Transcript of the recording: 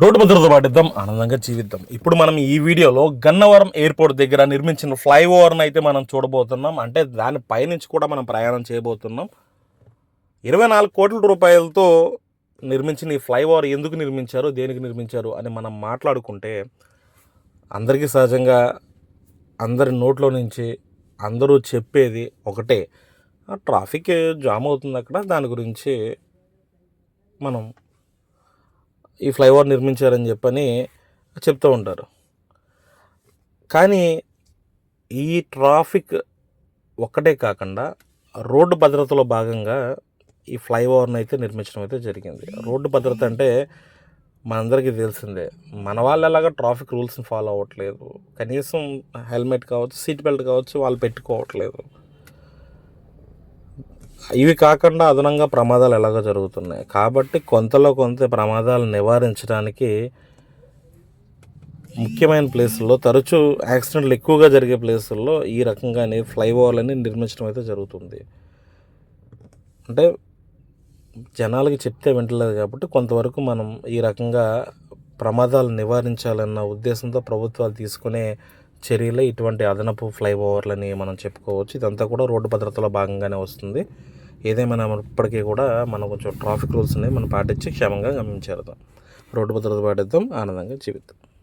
Road భద్రత పాటిద్దాం ఆనందంగా జీవిద్దాం. ఇప్పుడు మనం ఈ వీడియోలో గన్నవరం ఎయిర్పోర్ట్ దగ్గర నిర్మించిన ఫ్లైఓవర్ని అయితే మనం చూడబోతున్నాం. అంటే దాని పైనుంచి కూడా మనం ప్రయాణం చేయబోతున్నాం. ఇరవై నాలుగు కోట్ల రూపాయలతో నిర్మించిన ఈ ఫ్లైఓవర్ ఎందుకు నిర్మించారు దేనికి నిర్మించారు అని మనం మాట్లాడుకుంటే అందరికీ సహజంగా అందరి నోట్లో నుంచి అందరూ చెప్పేది ఒకటే. ట్రాఫిక్ జామ్ అవుతుంది అక్కడ. దాని గురించి మనం ఈ ఫ్లైఓవర్ నిర్మించారని చెప్పని చెప్తూ ఉంటారు. కానీ ఈ ట్రాఫిక్ ఒక్కటే కాకుండా రోడ్డు భద్రతలో భాగంగా ఈ ఫ్లైఓవర్ని అయితే నిర్మించడం అయితే జరిగింది. రోడ్డు భద్రత అంటే మనందరికీ తెలిసిందే. మన వాళ్ళు ఎలాగ ట్రాఫిక్ రూల్స్ని ఫాలో అవ్వట్లేదు. కనీసం హెల్మెట్ కావచ్చు సీట్ బెల్ట్ కావచ్చు వాళ్ళు పెట్టుకోవట్లేదు. ఇవి కాకుండా అదనంగా ప్రమాదాలు ఎలాగో జరుగుతున్నాయి. కాబట్టి కొంతలో కొంత ప్రమాదాలు నివారించడానికి ముఖ్యమైన ప్లేసుల్లో తరచూ యాక్సిడెంట్లు ఎక్కువగా జరిగే ప్లేసుల్లో ఈ రకంగానే ఫ్లైఓవర్లని నిర్మించడం అయితే జరుగుతుంది. అంటే జనాలకి చెప్తే వింటలేదు కాబట్టి కొంతవరకు మనం ఈ రకంగా ప్రమాదాలు నివారించాలన్న ఉద్దేశంతో ప్రభుత్వాలు తీసుకునే చర్యలే ఇటువంటి అదనపు ఫ్లైఓవర్లని మనం చెప్పుకోవచ్చు. ఇదంతా కూడా రోడ్డు భద్రతలో భాగంగానే వస్తుంది. ఏదేమైనా ఇప్పటికీ కూడా మనం కొంచెం ట్రాఫిక్ రూల్స్ని మనం పాటించి క్షేమంగా గమనించేద్దాం. రోడ్డు భద్రత పాటిద్దాం. ఆనందంగా జీవిద్దాం.